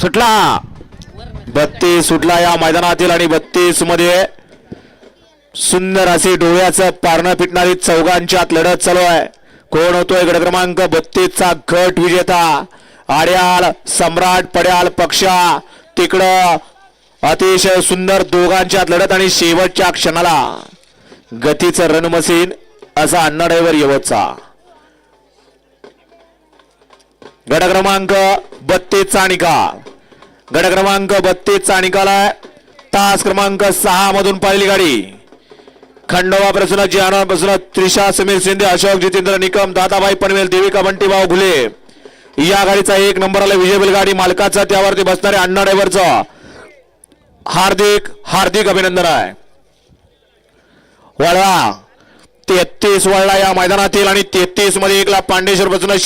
सुटला. बत्तीस सुटला या मैदानातील आणि बत्तीसमध्ये सुंदर अशी डोळ्याचं पारणं पिटणारी आत लढत चालू आहे. कोण होतोय गड क्रमांक बत्तीस चा विजेता? आड्याल सम्राट पड्याल पक्षा तिकडं अतिशय सुंदर दोघांच्यात लढत आणि शेवटच्या क्षणाला. गतीचं रन मशीन असा अण्णा ड्रायव्हर यवतचा. गड क्रमांक बत्तीस चा निकाल. गड क्रमांक बत्तीसचा निकाल आहे. तास क्रमांक सहा मधून पाहिली गाडी. खंडोबा प्रसन्न जिहाना प्रसन्न त्रिशा समीर शिंदे अशोक जितेंद्र निकम दादाबाई पनवेल देविका बंटीभाऊ घुले या गाडीचा एक नंबर आला विजय गाडी. मालकाचा त्यावरती बसणारे अण्णा ड्रायव्हरचा हार्दिक हार्दिक अभिनंदन आहे. वळवा. तेहतीस वळला या मैदानातील आणि तेहतीसमध्ये एकला पांडेश्वर बसून